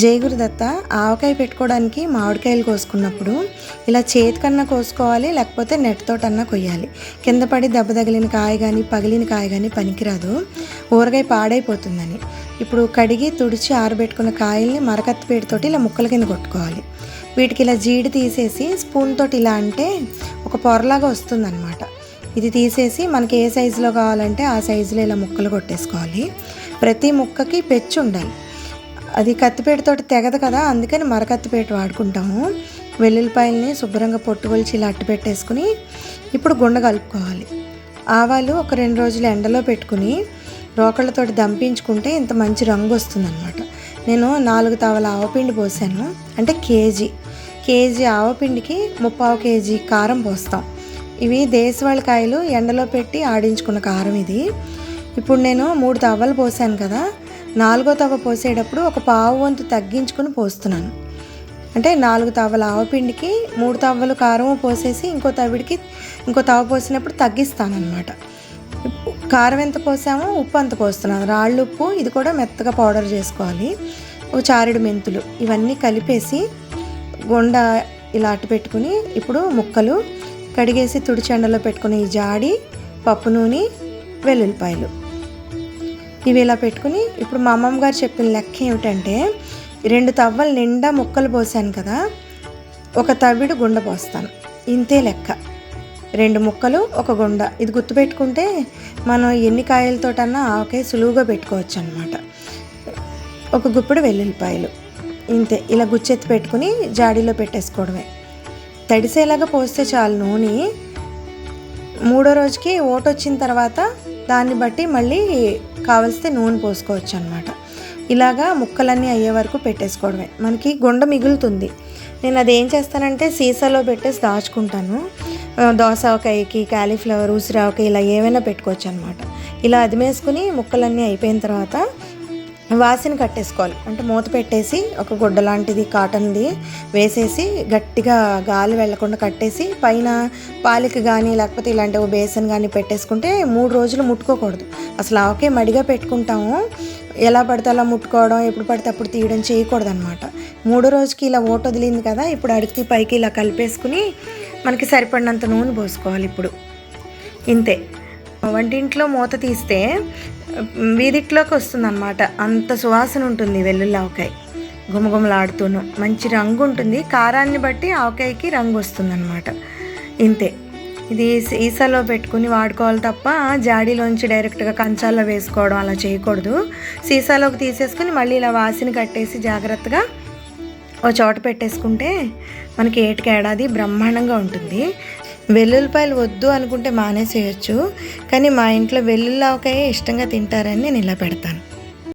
జయగురుదత్త ఆవకాయ పెట్టుకోవడానికి మామిడికాయలు కోసుకున్నప్పుడు ఇలా చేతికన్నా కోసుకోవాలి లేకపోతే నెట్తోటన్నా కొయ్యాలి. కింద పడి దెబ్బ తగిలిన కాయ కానీ పగిలిన కాయ కానీ పనికిరాదు. ఊరగాయ పాడైపోతుందని. ఇప్పుడు కడిగి తుడిచి ఆరబెట్టుకున్న కాయల్ని మరకత్తిపేటతోటి ఇలా ముక్కల కింద కొట్టుకోవాలి. వీటికి ఇలా జీడి తీసేసి స్పూన్ తోటి ఇలా అంటే ఒక పొరలాగా వస్తుందన్నమాట. ఇది తీసేసి మనకి ఏ సైజులో కావాలంటే ఆ సైజులో ఇలా ముక్కలు కొట్టేసుకోవాలి. ప్రతి ముక్కకి పెచ్చు ఉండాలి అది కత్తిపేటతోటి తెగదు కదా అందుకని మరకత్తిపేట వాడుకుంటాము. వెల్లుల్లిపాయల్ని శుభ్రంగా పొట్టుకొలిచి ఇలా అట్టు పెట్టేసుకుని ఇప్పుడు గుండ కలుపుకోవాలి. ఆవాలు ఒక రెండు రోజులు ఎండలో పెట్టుకుని రోకళ్ళతోటి దంపించుకుంటే ఇంత మంచి రంగు వస్తుందన్నమాట. నేను నాలుగు తావల ఆవపిండి పోసాను అంటే కేజీ. కేజీ ఆవపిండికి ముప్పావు కేజీ కారం పోస్తాం. ఇవి దేశవాళి కాయలు ఎండలో పెట్టి ఆడించుకున్న కారం ఇది. ఇప్పుడు నేను మూడు తవ్వలు పోసాను కదా నాలుగో తవ్వ పోసేటప్పుడు ఒక పావు వంతు తగ్గించుకుని పోస్తున్నాను. అంటే నాలుగు తవ్వల ఆవపిండికి మూడు తవ్వలు కారం పోసేసి ఇంకో తవిడికి ఇంకో తవ్వ పోసినప్పుడు తగ్గిస్తానమాట కారం ఎంత పోసామో ఉప్పు అంత పోస్తున్నాను. రాళ్ళు ఉప్పు ఇది కూడా మెత్తగా పౌడర్ చేసుకోవాలి. ఒక చారెడు మెంతులు ఇవన్నీ కలిపేసి గుండ ఇలా అట్టు పెట్టుకుని ఇప్పుడు ముక్కలు కడిగేసి తుడిచెండలో పెట్టుకుని ఈ జాడి పప్పు నూనె వెల్లుల్లిపాయలు. ఇవి ఇలా పెట్టుకుని ఇప్పుడు మా అమ్మమ్మ గారు చెప్పిన లెక్క ఏమిటంటే రెండు తవ్వలు నిండా ముక్కలు పోసాను కదా ఒక తవ్విడు గుండ పోస్తాను. ఇంతే లెక్క. రెండు ముక్కలు ఒక గుండ. ఇది గుర్తుపెట్టుకుంటే మనం ఎన్ని కాయలతోటన్నా ఆకే సులువుగా పెట్టుకోవచ్చు అనమాట ఒక గుప్పెడు వెల్లుల్లిపాయలు. ఇంతే. ఇలా గుచ్చెత్తి పెట్టుకుని జాడీలో పెట్టేసుకోవడమే. తడిసేలాగా పోస్తే చాలు నూనె. మూడో రోజుకి ఓటు వచ్చిన తర్వాత దాన్ని బట్టి మళ్ళీ కావలిస్తే నూనె పోసుకోవచ్చు అనమాట ఇలాగా ముక్కలన్నీ అయ్యే వరకు పెట్టేసుకోవడమే. మనకి గుండ మిగులుతుంది. నేను అది ఏం చేస్తానంటే సీసాలో పెట్టేసి దాచుకుంటాను. దోసకాయకి కాలీఫ్లవర్ ఉసిరావకాయ ఇలా ఏమైనా పెట్టుకోవచ్చు అనమాట ఇలా అదిమేసుకుని ముక్కలన్నీ అయిపోయిన తర్వాత వాసిని కట్టేసుకోవాలి. అంటే మూత పెట్టేసి ఒక గుడ్డ లాంటిది కాటన్ది వేసేసి గట్టిగా గాలి వెళ్ళకుండా కట్టేసి పైన పాలిక కానీ లేకపోతే ఇలాంటి ఒక బేసన్ కానీ పెట్టేసుకుంటే మూడు రోజులు ముట్టుకోకూడదు. అసలు ఆకే మడిగా పెట్టుకుంటాము. ఎలా పడితే అలా ముట్టుకోవడం ఎప్పుడు పడితే అప్పుడు తీయడం చేయకూడదు అనమాట మూడో రోజుకి ఇలా ఓట వదిలింది కదా ఇప్పుడు అడిగితే పైకి ఇలా కలిపేసుకుని మనకి సరిపడినంత నూనె పోసుకోవాలి ఇప్పుడు. ఇంతే. వంటింట్లో మూత తీస్తే వీధిట్లోకి వస్తుంది అనమాట అంత సువాసన ఉంటుంది వెల్లుల్లి ఆవకాయ. గుమగుమలాడుతూను. మంచి రంగు ఉంటుంది. కారాన్ని బట్టి ఆవకాయకి రంగు వస్తుంది ఇంతే. ఇది సీసాలో పెట్టుకుని వాడుకోవాలి తప్ప జాడీలోంచి డైరెక్ట్గా కంచాల్లో వేసుకోవడం అలా చేయకూడదు. సీసాలోకి తీసేసుకుని మళ్ళీ ఇలా వాసిని కట్టేసి జాగ్రత్తగా ఓ చోట పెట్టేసుకుంటే మనకి ఏటికి ఏడాది బ్రహ్మాండంగా ఉంటుంది. వెల్లుల్లిపాయలు వద్దు అనుకుంటే మానేసేయచ్చు కానీ మా ఇంట్లో వెల్లుల్లి ఆవకాయ ఇష్టంగా తింటారని నేను ఇలా పెడతాను.